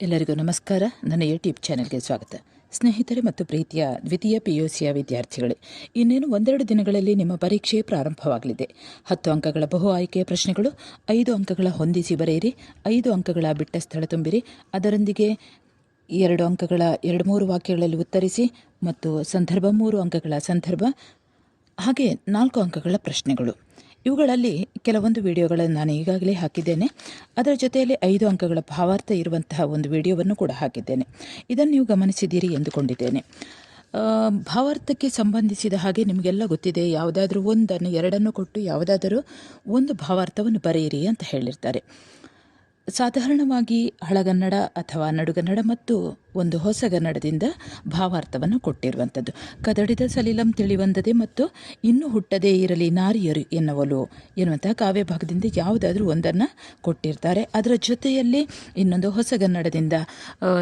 ಎಲ್ಲರಿಗೂ ನಮಸ್ಕಾರ. ನನ್ನ ಯೂಟ್ಯೂಬ್ ಚಾನೆಲ್ಗೆ ಸ್ವಾಗತ. ಸ್ನೇಹಿತರೆ ಮತ್ತು ಪ್ರೀತಿಯ ದ್ವಿತೀಯ ಪಿ ಯು ಸಿಯ ವಿದ್ಯಾರ್ಥಿಗಳೇ, ಇನ್ನೇನು ಒಂದೆರಡು ದಿನಗಳಲ್ಲಿ ನಿಮ್ಮ ಪರೀಕ್ಷೆ ಪ್ರಾರಂಭವಾಗಲಿದೆ. ಹತ್ತು ಅಂಕಗಳ ಬಹು ಆಯ್ಕೆಯ ಪ್ರಶ್ನೆಗಳು, ಐದು ಅಂಕಗಳ ಹೊಂದಿಸಿ ಬರೆಯಿರಿ, ಐದು ಅಂಕಗಳ ಬಿಟ್ಟ ಸ್ಥಳ ತುಂಬಿರಿ, ಅದರೊಂದಿಗೆ ಎರಡು ಅಂಕಗಳ ಎರಡು ಮೂರು ವಾಕ್ಯಗಳಲ್ಲಿ ಉತ್ತರಿಸಿ ಮತ್ತು ಸಂದರ್ಭ ಮೂರು ಅಂಕಗಳ ಸಂದರ್ಭ, ಹಾಗೆ ನಾಲ್ಕು ಅಂಕಗಳ ಪ್ರಶ್ನೆಗಳು. ಇವುಗಳಲ್ಲಿ ಕೆಲವೊಂದು ವಿಡಿಯೋಗಳನ್ನು ನಾನು ಈಗಾಗಲೇ ಹಾಕಿದ್ದೇನೆ. ಅದರ ಜೊತೆಯಲ್ಲಿ ಐದು ಅಂಕಗಳ ಭಾವಾರ್ಥ ಇರುವಂತಹ ಒಂದು ವಿಡಿಯೋವನ್ನು ಕೂಡ ಹಾಕಿದ್ದೇನೆ. ಇದನ್ನು ನೀವು ಗಮನಿಸಿದ್ದೀರಿ ಎಂದುಕೊಂಡಿದ್ದೇನೆ. ಭಾವಾರ್ಥಕ್ಕೆ ಸಂಬಂಧಿಸಿದ ಹಾಗೆ ನಿಮಗೆಲ್ಲ ಗೊತ್ತಿದೆ, ಯಾವುದಾದ್ರೂ ಒಂದನ್ನು, ಎರಡನ್ನು ಕೊಟ್ಟು ಯಾವುದಾದರೂ ಒಂದು ಭಾವಾರ್ಥವನ್ನು ಬರೆಯಿರಿ ಅಂತ ಹೇಳಿರ್ತಾರೆ. ಸಾಧಾರಣವಾಗಿ ಹಳಗನ್ನಡ ಅಥವಾ ನಡುಗನ್ನಡ ಮತ್ತು ಒಂದು ಹೊಸಗನ್ನಡದಿಂದ ಭಾವಾರ್ಥವನ್ನು ಕೊಟ್ಟಿರುವಂಥದ್ದು. ಕದಡಿದ ಸಲಿಲಂ ತಿಳಿವಂದದೆ ಮತ್ತು ಇನ್ನು ಹುಟ್ಟದೇ ಇರಲಿ ನಾರಿಯರು ಎನ್ನುವಲು ಎನ್ನುವಂತಹ ಕಾವ್ಯ ಭಾಗದಿಂದ ಯಾವುದಾದ್ರೂ ಒಂದನ್ನು ಕೊಟ್ಟಿರ್ತಾರೆ. ಅದರ ಜೊತೆಯಲ್ಲಿ ಇನ್ನೊಂದು ಹೊಸಗನ್ನಡದಿಂದ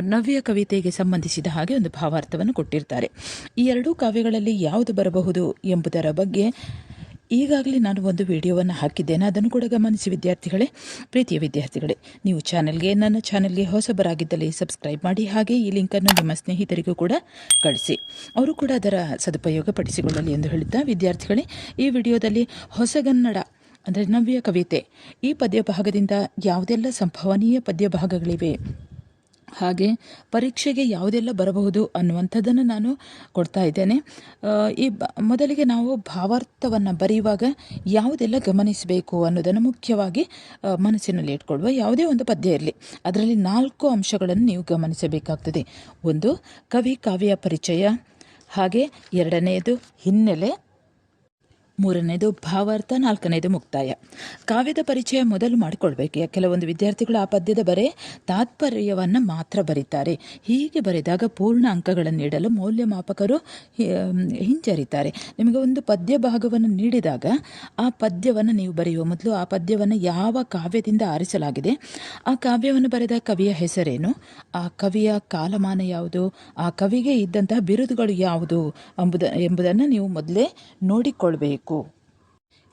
ನವ್ಯ ಕವಿತೆಗೆ ಸಂಬಂಧಿಸಿದ ಹಾಗೆ ಒಂದು ಭಾವಾರ್ಥವನ್ನು ಕೊಟ್ಟಿರ್ತಾರೆ. ಈ ಎರಡೂ ಕಾವ್ಯಗಳಲ್ಲಿ ಯಾವುದು ಬರಬಹುದು ಎಂಬುದರ ಬಗ್ಗೆ ಈಗಾಗಲೇ ನಾನು ಒಂದು ವಿಡಿಯೋವನ್ನು ಹಾಕಿದ್ದೇನೆ. ಅದನ್ನು ಕೂಡ ಗಮನಿಸಿ ವಿದ್ಯಾರ್ಥಿಗಳೇ, ಪ್ರೀತಿಯ ವಿದ್ಯಾರ್ಥಿಗಳೇ, ನೀವು ಚಾನಲ್ಗೆ, ನನ್ನ ಚಾನಲ್ಗೆ ಹೊಸಬರಾಗಿದ್ದಲ್ಲಿ ಸಬ್ಸ್ಕ್ರೈಬ್ ಮಾಡಿ, ಹಾಗೆ ಈ ಲಿಂಕನ್ನು ನಿಮ್ಮ ಸ್ನೇಹಿತರಿಗೂ ಕೂಡ ಕಳಿಸಿ. ಅವರು ಕೂಡ ಅದರ ಸದುಪಯೋಗ ಪಡಿಸಿಕೊಳ್ಳಲಿ ಎಂದು ಹೇಳುತ್ತಾ ವಿದ್ಯಾರ್ಥಿಗಳೇ, ಈ ವಿಡಿಯೋದಲ್ಲಿ ಹೊಸಗನ್ನಡ, ಅಂದರೆ ನವ್ಯ ಕವಿತೆ, ಈ ಪದ್ಯ ಭಾಗದಿಂದ ಯಾವುದೆಲ್ಲ ಸಂಭವನೀಯ ಪದ್ಯ ಭಾಗಗಳಿವೆ ಹಾಗೆ ಪರೀಕ್ಷೆಗೆ ಯಾವುದೆಲ್ಲ ಬರಬಹುದು ಅನ್ನುವಂಥದ್ದನ್ನು ನಾನು ಕೊಡ್ತಾ ಇದ್ದೇನೆ. ಈ ಬ, ಮೊದಲಿಗೆ ನಾವು ಭಾವಾರ್ಥವನ್ನು ಬರೆಯುವಾಗ ಯಾವುದೆಲ್ಲ ಗಮನಿಸಬೇಕು ಅನ್ನೋದನ್ನು ಮುಖ್ಯವಾಗಿ ಮನಸ್ಸಿನಲ್ಲಿ ಇಟ್ಕೊಳ್ಳುವ ಯಾವುದೇ ಒಂದು ಪದ್ಯ ಇರಲಿ. ಅದರಲ್ಲಿ ನಾಲ್ಕು ಅಂಶಗಳನ್ನು ನೀವು ಗಮನಿಸಬೇಕಾಗ್ತದೆ. ಒಂದು, ಕವಿ ಕಾವ್ಯ ಪರಿಚಯ, ಹಾಗೆ ಎರಡನೆಯದು ಹಿನ್ನೆಲೆ ಮೂರನೇದು ಭಾವಾರ್ಥ, ನಾಲ್ಕನೇದು ಮುಕ್ತಾಯ. ಕಾವ್ಯದ ಪರಿಚಯ ಮೊದಲು ಮಾಡಿಕೊಳ್ಬೇಕು. ಕೆಲವೊಂದು ವಿದ್ಯಾರ್ಥಿಗಳು ಆ ಪದ್ಯದ ಬರೆ ತಾತ್ಪರ್ಯವನ್ನು ಮಾತ್ರ ಬರೀತಾರೆ. ಹೀಗೆ ಬರೆದಾಗ ಪೂರ್ಣ ಅಂಕಗಳನ್ನು ನೀಡಲು ಮೌಲ್ಯಮಾಪಕರು ಹಿಂಜರಿತಾರೆ. ನಿಮಗೆ ಒಂದು ಪದ್ಯ ಭಾಗವನ್ನು ನೀಡಿದಾಗ ಆ ಪದ್ಯವನ್ನು ನೀವು ಬರೆಯುವ ಮೊದಲು ಆ ಪದ್ಯವನ್ನು ಯಾವ ಕಾವ್ಯದಿಂದ ಆರಿಸಲಾಗಿದೆ? ಆ ಕಾವ್ಯವನ್ನು ಬರೆದ ಕವಿಯ ಹೆಸರೇನು? ಆ ಕವಿಯ ಕಾಲಮಾನ ಯಾವುದು? ಆ ಕವಿಗೆ ಇದ್ದಂತಹ ಬಿರುದುಗಳು ಯಾವುದು? ಎಂಬುದ ಎಂಬುದನ್ನು ನೀವು ಮೊದಲೇ ನೋಡಿಕೊಳ್ಬೇಕು.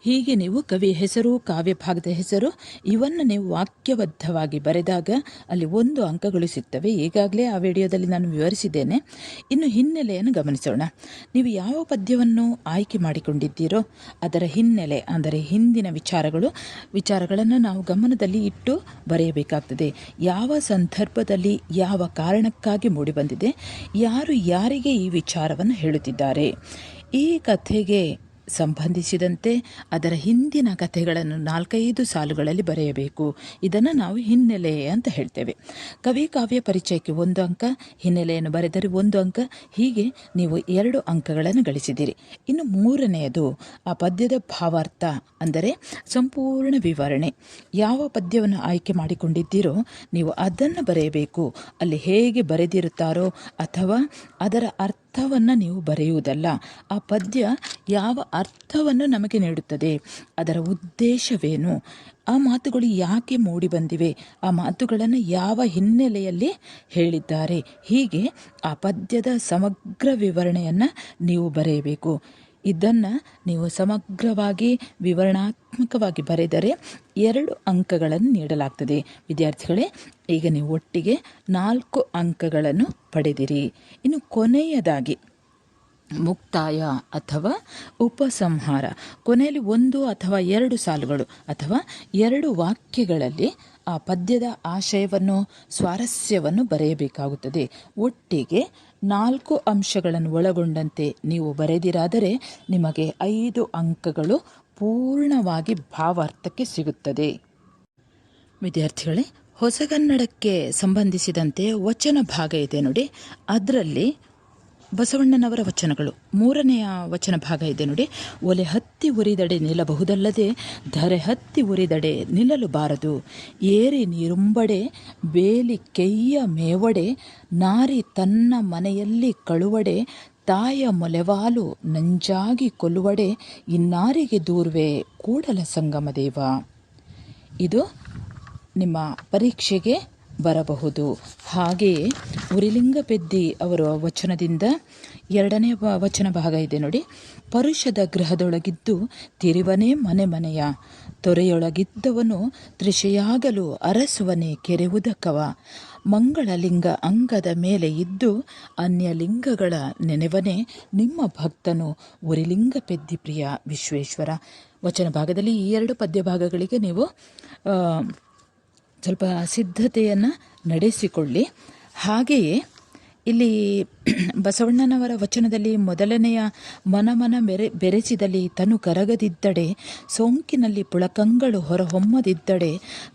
ಹೀಗೆ ನೀವು ಕವಿ ಹೆಸರು ಕಾವ್ಯ ಭಾಗದ ಹೆಸರು ಇವನ್ನು ನೀವು ವಾಕ್ಯಬದ್ಧವಾಗಿ ಬರೆದಾಗ ಅಲ್ಲಿ ಒಂದು ಅಂಕಗಳು ಸಿಗ್ತವೆ. ಈಗಾಗಲೇ ಆ ವಿಡಿಯೋದಲ್ಲಿ ನಾನು ವಿವರಿಸಿದ್ದೇನೆ. ಇನ್ನು ಹಿನ್ನೆಲೆಯನ್ನು ಗಮನಿಸೋಣ. ನೀವು ಯಾವ ಪದ್ಯವನ್ನು ಆಯ್ಕೆ ಮಾಡಿಕೊಂಡಿದ್ದೀರೋ, ಅದರ ಹಿನ್ನೆಲೆ ಅಂದರೆ ಹಿಂದಿನ ವಿಚಾರಗಳು, ವಿಚಾರಗಳನ್ನು ನಾವು ಗಮನದಲ್ಲಿ ಇಟ್ಟು ಬರೆಯಬೇಕಾಗ್ತದೆ. ಯಾವ ಸಂದರ್ಭದಲ್ಲಿ ಯಾವ ಕಾರಣಕ್ಕಾಗಿ ಮೂಡಿಬಂದಿದೆ, ಯಾರು ಯಾರಿಗೆ ಈ ವಿಚಾರವನ್ನು ಹೇಳುತ್ತಿದ್ದಾರೆ, ಈ ಕಥೆಗೆ ಸಂಬಂಧಿಸಿದಂತೆ ಅದರ ಹಿಂದಿನ ಕಥೆಗಳನ್ನು ನಾಲ್ಕೈದು ಸಾಲುಗಳಲ್ಲಿ ಬರೆಯಬೇಕು. ಇದನ್ನು ನಾವು ಹಿನ್ನೆಲೆ ಅಂತ ಹೇಳ್ತೇವೆ. ಕವಿ ಕಾವ್ಯ ಪರಿಚಯಕ್ಕೆ ಒಂದು ಅಂಕ, ಹಿನ್ನೆಲೆಯನ್ನು ಬರೆದರೆ ಒಂದು ಅಂಕ, ಹೀಗೆ ನೀವು ಎರಡು ಅಂಕಗಳನ್ನು ಗಳಿಸಿದಿರಿ ಇನ್ನು ಮೂರನೆಯದು ಆ ಪದ್ಯದ ಭಾವಾರ್ಥ ಅಂದರೆ ಸಂಪೂರ್ಣ ವಿವರಣೆ. ಯಾವ ಪದ್ಯವನ್ನು ಆಯ್ಕೆ ಮಾಡಿಕೊಂಡಿದ್ದೀರೋ ನೀವು ಅದನ್ನು ಬರೆಯಬೇಕು. ಅಲ್ಲಿ ಹೇಗೆ ಬರೆದಿರುತ್ತಾರೋ ಅಥವಾ ಅದರ ಅರ್ಥವನ್ನು ನೀವು ಬರೆಯುವುದಲ್ಲ. ಆ ಪದ್ಯ ಯಾವ ಅರ್ಥವನ್ನು ನಮಗೆ ನೀಡುತ್ತದೆ? ಅದರ ಉದ್ದೇಶವೇನು? ಆ ಮಾತುಗಳು ಯಾಕೆ ಮೂಡಿ ಬಂದಿವೆ? ಆ ಮಾತುಗಳನ್ನು ಯಾವ ಹಿನ್ನೆಲೆಯಲ್ಲಿ ಹೇಳಿದ್ದಾರೆ? ಹೀಗೆ ಆ ಪದ್ಯದ ಸಮಗ್ರ ವಿವರಣೆಯನ್ನು ನೀವು ಬರೆಯಬೇಕು. ಇದನ್ನು ನೀವು ಸಮಗ್ರವಾಗಿ ವಿವರಣಾತ್ಮಕವಾಗಿ ಬರೆದರೆ ಎರಡು ಅಂಕಗಳನ್ನು ನೀಡಲಾಗ್ತದೆ. ವಿದ್ಯಾರ್ಥಿಗಳೇ, ಈಗ ನೀವು ಒಟ್ಟಿಗೆ ನಾಲ್ಕು ಅಂಕಗಳನ್ನು ಪಡೆದಿರಿ. ಇನ್ನು ಕೊನೆಯದಾಗಿ, ಮುಕ್ತಾಯ ಅಥವಾ ಉಪಸಂಹಾರ. ಕೊನೆಯಲ್ಲಿ ಒಂದು ಅಥವಾ ಎರಡು ಸಾಲುಗಳು ಅಥವಾ ಎರಡು ವಾಕ್ಯಗಳಲ್ಲಿ ಆ ಪದ್ಯದ ಆಶಯವನ್ನು, ಸ್ವಾರಸ್ಯವನ್ನು ಬರೆಯಬೇಕಾಗುತ್ತದೆ. ಒಟ್ಟಿಗೆ ನಾಲ್ಕು ಅಂಶಗಳನ್ನು ಒಳಗೊಂಡಂತೆ ನೀವು ಬರೆದಿರಾದರೆ ನಿಮಗೆ ಐದು ಅಂಕಗಳು ಪೂರ್ಣವಾಗಿ ಭಾವಾರ್ಥಕ್ಕೆ ಸಿಗುತ್ತದೆ. ವಿದ್ಯಾರ್ಥಿಗಳೇ, ಹೊಸಗನ್ನಡಕ್ಕೆ ಸಂಬಂಧಿಸಿದಂತೆ ವಚನ ಭಾಗ ಇದೆ ನೋಡಿ. ಅದರಲ್ಲಿ ಬಸವಣ್ಣನವರ ವಚನಗಳು. ಮೂರನೆಯ ವಚನ ಭಾಗ ಇದೆ ನೋಡಿ. ಒಲೆ ಹತ್ತಿ ಉರಿದಡೆ ನಿಲ್ಲಬಹುದಲ್ಲದೆ, ಧರೆ ಹತ್ತಿ ಉರಿದಡೆ ನಿಲ್ಲಲು ಬಾರದು. ಏರಿ ನೀರುಂಬಡೆ, ಬೇಲಿ ಕೆಯ್ಯ ಮೇವಡೆ, ನಾರಿ ತನ್ನ ಮನೆಯಲ್ಲಿ ಕಳುವಡೆ, ತಾಯ ಮೊಲೆವಾಲು ನಂಜಾಗಿ ಕೊಲ್ಲುವಡೆ, ಇನ್ನಾರಿಗೆ ದೂರ್ವೆ ಕೂಡಲ ಸಂಗಮ ದೇವ ಇದು ನಿಮ್ಮ ಪರೀಕ್ಷೆಗೆ ಬರಬಹುದು. ಹಾಗೆಯೇ ಉರಿಲಿಂಗ ಪೆದ್ದಿ ಅವರ ವಚನದಿಂದ ಎರಡನೇ ವಚನ ಭಾಗ ಇದೆ ನೋಡಿ. ಪರುಷದ ಗೃಹದೊಳಗಿದ್ದು ತಿರುವನೇ ಮನೆ ಮನೆಯ. ತೊರೆಯೊಳಗಿದ್ದವನು ತ್ರಿಷೆಯಾಗಲು ಅರಸುವನೇ ಕೆರೆ ಉದಕವ ಮಂಗಳಲಿಂಗ ಅಂಗದ ಮೇಲೆ ಇದ್ದು ಅನ್ಯಲಿಂಗಗಳ ನೆನೆವನೇ ನಿಮ್ಮ ಭಕ್ತನು ಉರಿಲಿಂಗ ಪೆದ್ದಿ ಪ್ರಿಯ ವಿಶ್ವೇಶ್ವರ. ವಚನ ಭಾಗದಲ್ಲಿ ಈ ಎರಡು ಪದ್ಯ ಭಾಗಗಳಿಗೆ ನೀವು ಸ್ವಲ್ಪ ಸಿದ್ಧತೆಯನ್ನು ನಡೆಸಿಕೊಳ್ಳಿ. ಹಾಗೆಯೇ ಇಲ್ಲಿ ಬಸವಣ್ಣನವರ ವಚನದಲ್ಲಿ ಮೊದಲನೆಯ ಮನಮನ ಮೆರೆ ಬೆರೆಸಿದಲ್ಲಿ ತನು ಕರಗದಿದ್ದಡೆ, ಸೋಂಕಿನಲ್ಲಿ ಪುಳಕಂಗಳು ಹೊರಹೊಮ್ಮದಿದ್ದಡೆ,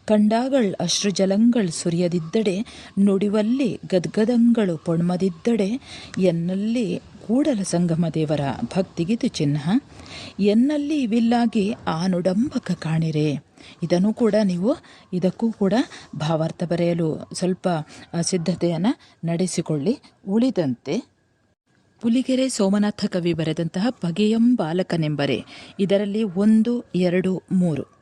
ಕಂಡಾಗಳ್ ಅಶ್ರುಜಲಂಗಳ್ ಸುರಿಯದಿದ್ದಡೆ, ನುಡಿವಲ್ಲಿ ಗದ್ಗದಂಗಳು ಪೊಣ್ಮದಿದ್ದಡೆ, ಎನ್ನಲ್ಲಿ ಕೂಡಲ ಸಂಗಮ ದೇವರ ಭಕ್ತಿಗಿದು ಚಿಹ್ನ, ಎನ್ನಲ್ಲಿ ಇವಿಲ್ಲಾಗಿ ಆ ನುಡಂಬಕ ಕಾಣಿರೆ. ಇದನ್ನು ಕೂಡ ನೀವು ಇದಕ್ಕೂ ಕೂಡ ಭಾವಾರ್ಥ ಬರೆಯಲು ಸ್ವಲ್ಪ ಸಿದ್ಧತೆಯನ್ನು ನಡೆಸಿಕೊಳ್ಳಿ. ಉಳಿದಂತೆ ಪುಲಿಗೆರೆ ಸೋಮನಾಥ ಕವಿ ಬರೆದಂತಹ ಬಗೆಯಂ ಬಾಲಕನೆಂಬರೆ. ಇದರಲ್ಲಿ ಒಂದು, ಎರಡು, ಮೂರು.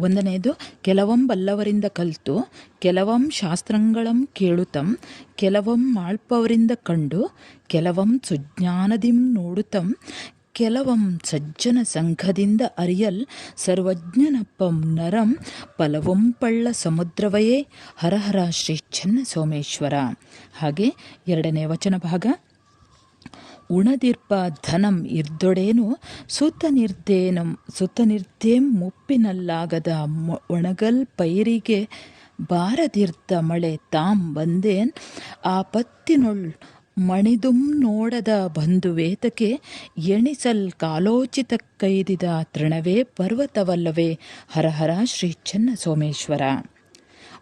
ಒಂದನೆಯದು, ಕೆಲವಂ ಬಲ್ಲವರಿಂದ ಕಲಿತು, ಕೆಲವಂ ಶಾಸ್ತ್ರಂಗಳಂ ಕೇಳುತ್ತಂ ಕೆಲವಂ ಮಾಳ್ಪವರಿಂದ ಕಂಡು, ಕೆಲವಂ ಸುಜ್ಞಾನದಿಂ ನೋಡುತ್ತಂ ಕೆಲವಂ ಸಜ್ಜನ ಸಂಘದಿಂದ ಅರಿಯಲ್ ಸರ್ವಜ್ಞನಪ್ಪಂ ನರಂ ಪಲವಂ ಪಳ್ಳ ಸಮುದ್ರವಯೇ ಹರಹರ ಶ್ರೀ ಚೆನ್ನ ಸೋಮೇಶ್ವರ. ಹಾಗೆ ಎರಡನೇ ವಚನ ಭಾಗ. ಉಣದಿರ್ಪ ಧನಂ ಇರ್ದೊಡೇನು ಸುತ್ತ ನಿರ್ದೇಮ್ ಮುಪ್ಪಿನಲ್ಲಾಗದ ಮೊ- ಒಣಗಲ್ ಪೈರಿಗೆ ಬಾರದಿರ್ದ ಮಳೆ ತಾಂ ಬಂದೇನ್ ಆ ಪತ್ತಿನೊಳ್ ಮಣಿದುಂ ನೋಡದ ಬಂಧುವೇತಕ್ಕೆ ಎಣಿಸಲ್ ಕಾಲೋಚಿತ ಕೈದಿದ ತೃಣವೇ ಪರ್ವತವಲ್ಲವೇ ಹರಹರ ಶ್ರೀ ಚೆನ್ನ ಸೋಮೇಶ್ವರ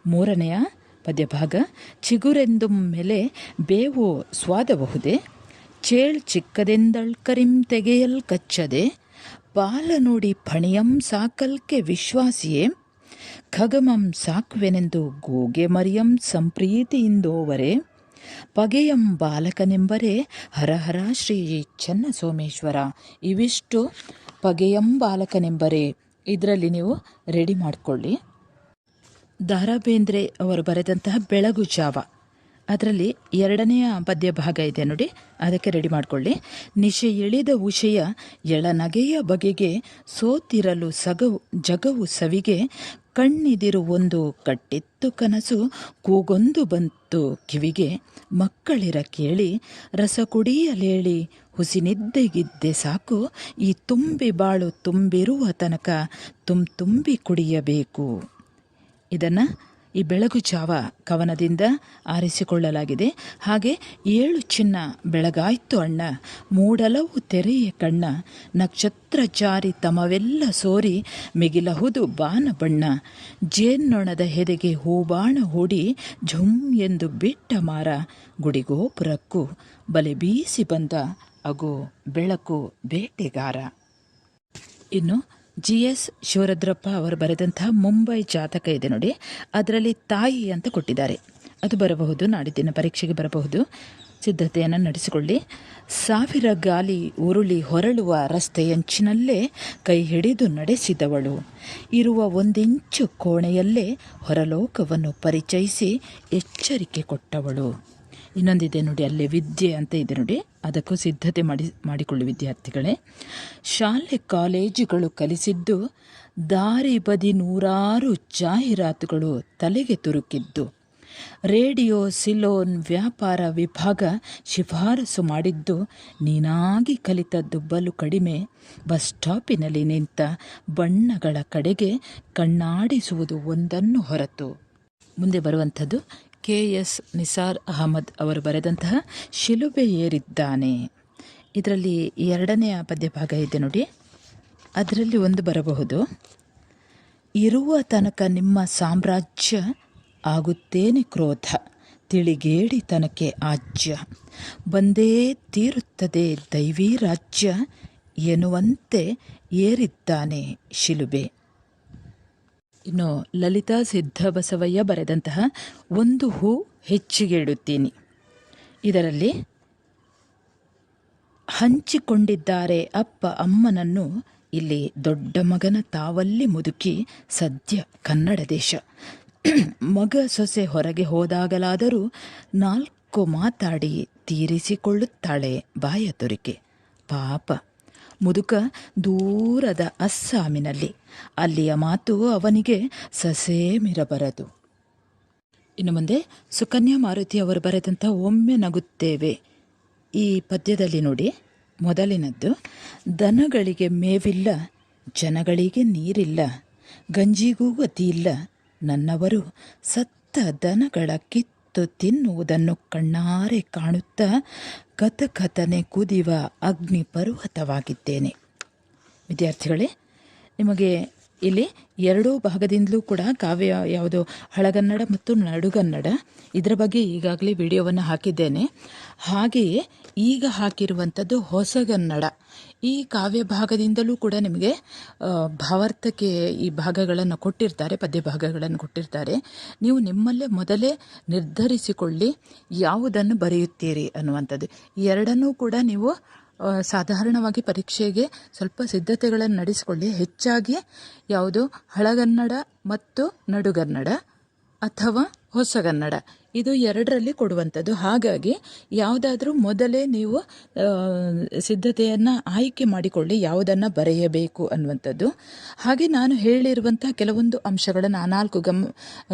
ಮೂರನೆಯ ಪದ್ಯಭಾಗ, ಚಿಗುರೆಂದು ಮೇಲೆ ಬೇವು ಸ್ವಾದಬಹುದೇ? ಚೇಳ್ ಚಿಕ್ಕದೆಂದಳ್ ಕರಿಂ ತೆಗೆಯಲ್ ಕಚ್ಚದೆ? ಪಾಲ ನೋಡಿ ಫಣಿಯಂ ಸಾಕಲ್ಕೆ ವಿಶ್ವಾಸಿಯೇ? ಖಗಮಂ ಸಾಕ್ವೆನೆಂದು ಗೋಗೆ ಮರಿಯಂ ಸಂಪ್ರೀತಿಯಿಂದೋವರೆ? ಪಗೆಯಂ ಬಾಲಕನೆಂಬರೆ ಹರಹರ ಶ್ರೀ ಚೆನ್ನ ಸೋಮೇಶ್ವರ. ಇವಿಷ್ಟು ಪಗೆಯಂ ಬಾಲಕನೆಂಬರೆ. ಇದರಲ್ಲಿ ನೀವು ರೆಡಿ ಮಾಡಿಕೊಳ್ಳಿ. ದಾರಾ ಬೇಂದ್ರೆ ಅವರು ಬರೆದಂತಹ ಬೆಳಗು ಜಾವ. ಅದರಲ್ಲಿ ಎರಡನೆಯ ಪದ್ಯ ಭಾಗ ಇದೆ ನೋಡಿ, ಅದಕ್ಕೆ ರೆಡಿ ಮಾಡಿಕೊಳ್ಳಿ. ನಿಶೆ ಎಳಿದ ಉಷೆಯ ಎಳನಗೆಯ ಬಗೆಗೆ ಸೋತಿರಲು ಸಗವು ಜಗವು ಸವಿಗೆ ಕಣ್ಣಿದಿರು ಒಂದು ಕಟ್ಟಿತ್ತು ಕನಸು, ಕೂಗೊಂದು ಬಂತು ಕಿವಿಗೆ. ಮಕ್ಕಳಿರ ಕೇಳಿ, ರಸ ಕುಡಿಯಲೇಳಿ, ಹುಸಿನಿದ್ದೆಗಿದ್ದೆ ಸಾಕು. ಈ ತುಂಬಿ ಬಾಳು ತುಂಬಿರುವ ತನಕ ತುಂಬ ತುಂಬಿ ಕುಡಿಯಬೇಕು. ಇದನ್ನು ಈ ಬೆಳಗು ಜಾವ ಕವನದಿಂದ ಆರಿಸಿಕೊಳ್ಳಲಾಗಿದೆ. ಹಾಗೆ ಏಳು ಚಿನ್ನ ಬೆಳಗಾಯ್ತು ಅಣ್ಣ. ಮೂಡಲವು ತೆರೆಯ ಕಣ್ಣ. ನಕ್ಷತ್ರ ಜಾರಿ ತಮವೆಲ್ಲ ಸೋರಿ ಮಿಗಿಲಹುದು ಬಾನ ಬಣ್ಣ. ಜೇನ್ನೊಣದ ಹೆದೆಗೆ ಹೂಬಾಣ ಹೂಡಿ ಝುಂ ಎಂದು ಬಿಟ್ಟ ಮಾರ. ಗುಡಿಗೋಪುರಕ್ಕೂ ಬಲೆ ಬೀಸಿ ಬಂದ ಅಗೋ ಬೆಳಕು ಬೇಟೆಗಾರ. ಇನ್ನು ಜಿ ಎಸ್ ಶಿವರುದ್ರಪ್ಪ ಅವರು ಬರೆದಂತಹ ಮುಂಬೈ ಜಾತಕ ಇದೆ ನೋಡಿ. ಅದರಲ್ಲಿ ತಾಯಿ ಅಂತ ಕೊಟ್ಟಿದ್ದಾರೆ. ಅದು ಬರಬಹುದು, ನಾಡಿದ್ದಿನ ಪರೀಕ್ಷೆಗೆ ಬರಬಹುದು. ಸಿದ್ಧತೆಯನ್ನು ನಡೆಸಿಕೊಳ್ಳಿ. ಸಾವಿರ ಗಾಲಿ ಉರುಳಿ ಹೊರಳುವ ರಸ್ತೆಯಂಚಿನಲ್ಲೇ ಕೈ ಹಿಡಿದು ನಡೆಸಿದವಳು. ಇರುವ ಒಂದಿಂಚು ಕೋಣೆಯಲ್ಲೇ ಹೊರಲೋಕವನ್ನು ಪರಿಚಯಿಸಿ ಎಚ್ಚರಿಕೆ ಕೊಟ್ಟವಳು. ಇನ್ನೊಂದಿದೆ ನೋಡಿ, ಅಲ್ಲೇ ವಿದ್ಯೆ ಅಂತ ಇದೆ ನೋಡಿ. ಅದಕ್ಕೂ ಸಿದ್ಧತೆ ಮಾಡಿ, ಮಾಡಿಕೊಳ್ಳಿ ವಿದ್ಯಾರ್ಥಿಗಳೇ. ಶಾಲೆ ಕಾಲೇಜುಗಳು ಕಲಿಸಿದ್ದು ದಾರಿ ಬದಿ ನೂರಾರು ಜಾಹೀರಾತುಗಳು ತಲೆಗೆ ತುರುಕಿದ್ದು. ರೇಡಿಯೋ, ಸಿಲೋನ್, ವ್ಯಾಪಾರ ವಿಭಾಗ ಶಿಫಾರಸು ಮಾಡಿದ್ದು ನೀನಾಗಿ ಕಲಿತ ದುಬ್ಬಲು ಕಡಿಮೆ. ಬಸ್ ಸ್ಟಾಪಿನಲ್ಲಿ ನಿಂತ ಬಣ್ಣಗಳ ಕಡೆಗೆ ಕಣ್ಣಾಡಿಸುವುದು ಒಂದನ್ನು ಹೊರತು. ಮುಂದೆ ಬರುವಂಥದ್ದು ಕೆ ಎಸ್ ನಿಸಾರ್ ಅಹಮದ್ ಅವರು ಬರೆದಂತಹ ಶಿಲುಬೆ ಏರಿದ್ದಾನೆ. ಇದರಲ್ಲಿ ಎರಡನೆಯ ಪದ್ಯಭಾಗ ಇದೆ ನೋಡಿ. ಅದರಲ್ಲಿ ಒಂದು ಬರಬಹುದು. ಇರುವ ತನಕ ನಿಮ್ಮ ಸಾಮ್ರಾಜ್ಯ ಆಗುತ್ತೇನೆ ಕ್ರೋಧ. ತಿಳಿಗೇಡಿ ತನಕೆ ಆಜ್ಯ. ಬಂದೇ ತೀರುತ್ತದೆ ದೈವೀ ರಾಜ್ಯ ಎನ್ನುವಂತೆ ಏರಿದ್ದಾನೆ ಶಿಲುಬೆ. ಇನ್ನು ಲಲಿತಾ ಸಿದ್ಧಬಸವಯ್ಯ ಬರೆದಂತಹ ಒಂದು ಹೂ ಹೆಚ್ಚಿಗೆ ಇಡುತ್ತೀನಿ ಇದರಲ್ಲಿ ಹಂಚಿಕೊಂಡಿದ್ದಾರೆ ಅಪ್ಪ ಅಮ್ಮನನ್ನು ಇಲ್ಲಿ ದೊಡ್ಡ ಮಗನ ತಾವಲ್ಲಿ ಮುದುಕಿ ಸದ್ಯ ಕನ್ನಡ ದೇಶ. ಮಗ ಸೊಸೆ ಹೊರಗೆ ಹೋದಾಗಲಾದರೂ ನಾಲ್ಕು ಮಾತಾಡಿ ತೀರಿಸಿಕೊಳ್ಳುತ್ತಾಳೆ ಬಾಯ ತುರಿಕೆ. ಪಾಪ. ಮುದುಕ ದೂರದ ಅಸ್ಸಾಮಿನಲ್ಲಿ. ಅಲ್ಲಿಯ ಮಾತು ಅವನಿಗೆ ಸಸೇಮಿರಬರದು ಇನ್ನು ಮುಂದೆ ಸುಕನ್ಯಾ ಮಾರುತಿ ಅವರು ಬರೆದಂಥ ಒಮ್ಮೆ ನಗುತ್ತೇವೆ. ಈ ಪದ್ಯದಲ್ಲಿ ನೋಡಿ, ಮೊದಲಿನದ್ದು, ದನಗಳಿಗೆ ಮೇವಿಲ್ಲ, ಜನಗಳಿಗೆ ನೀರಿಲ್ಲ, ಗಂಜಿಗೂ ಗತಿಯಿಲ್ಲ, ನನ್ನವರು ಸತ್ತ ದನಗಳ ಕಿತ್ತು ತಿನ್ನುವುದನ್ನು ಕಣ್ಣಾರೆ ಕಾಣುತ್ತಾ ಕಥಕಥನೆ ಕುದಿವ ಅಗ್ನಿ ಪರ್ವತವಾಗಿದ್ದೇನೆ ವಿದ್ಯಾರ್ಥಿಗಳೇ ನಿಮಗೆ ಇಲ್ಲಿ ಎರಡೂ ಭಾಗದಿಂದಲೂ ಕೂಡ ಕಾವ್ಯ ಯಾವುದು ಹಳಗನ್ನಡ ಮತ್ತು ನಡುಗನ್ನಡ, ಇದರ ಬಗ್ಗೆ ಈಗಾಗಲೇ ವಿಡಿಯೋವನ್ನು ಹಾಕಿದ್ದೇನೆ. ಹಾಗೆಯೇ ಈಗ ಹಾಕಿರುವಂಥದ್ದು ಹೊಸಗನ್ನಡ. ಈ ಕಾವ್ಯ ಭಾಗದಿಂದಲೂ ಕೂಡ ನಿಮಗೆ ಭಾವಾರ್ಥಕ್ಕೆ ಈ ಭಾಗಗಳನ್ನು ಕೊಟ್ಟಿರ್ತಾರೆ, ಪದ್ಯ ಭಾಗಗಳನ್ನು ಕೊಟ್ಟಿರ್ತಾರೆ. ನೀವು ನಿಮ್ಮಲ್ಲೇ ಮೊದಲೇ ನಿರ್ಧರಿಸಿಕೊಳ್ಳಿ, ಯಾವುದನ್ನು ಬರೆಯುತ್ತೀರಿ ಅನ್ನುವಂಥದ್ದು. ಎರಡನ್ನೂ ಕೂಡ ನೀವು ಸಾಧಾರಣವಾಗಿ ಪರೀಕ್ಷೆಗೆ ಸ್ವಲ್ಪ ಸಿದ್ಧತೆಗಳನ್ನು ನಡೆಸಿಕೊಳ್ಳಿ. ಹೆಚ್ಚಾಗಿ ಯಾವುದು ಹಳಗನ್ನಡ ಮತ್ತು ನಡುಗನ್ನಡ ಅಥವಾ ಹೊಸಗನ್ನಡ. ಇದು ಎರಡರಲ್ಲಿ ಕೊಡುವಂಥದ್ದು. ಹಾಗಾಗಿ ಯಾವುದಾದ್ರೂ ಮೊದಲೇ ನೀವು ಸಿದ್ಧತೆಯನ್ನು ಆಯ್ಕೆ ಮಾಡಿಕೊಳ್ಳಿ, ಯಾವುದನ್ನು ಬರೆಯಬೇಕು ಅನ್ನುವಂಥದ್ದು. ಹಾಗೆ ನಾನು ಹೇಳಿರುವಂಥ ಕೆಲವೊಂದು ಅಂಶಗಳನ್ನು, ಆ ನಾಲ್ಕು ಗಮ,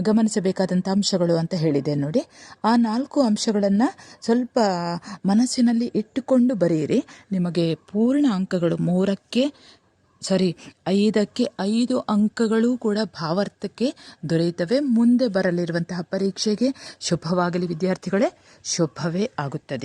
ಗಮನಿಸಬೇಕಾದಂಥ ಅಂಶಗಳು ಅಂತ ಹೇಳಿದೆ ನೋಡಿ. ಆ ನಾಲ್ಕು ಅಂಶಗಳನ್ನು ಸ್ವಲ್ಪ ಮನಸ್ಸಿನಲ್ಲಿ ಇಟ್ಟುಕೊಂಡು ಬರೆಯಿರಿ. ನಿಮಗೆ ಪೂರ್ಣ ಅಂಕಗಳು ಮೂರಕ್ಕೆ ಸಾರಿ ಐದಕ್ಕೆ ಐದು ಅಂಕಗಳು ಕೂಡ ಭಾವಾರ್ಥಕ್ಕೆ ದೊರೆಯುತ್ತವೆ. ಮುಂದೆ ಬರಲಿರುವಂತಹ ಪರೀಕ್ಷೆಗೆ ಶುಭವಾಗಲಿ ವಿದ್ಯಾರ್ಥಿಗಳೇ. ಶುಭವೇ ಆಗುತ್ತದೆ.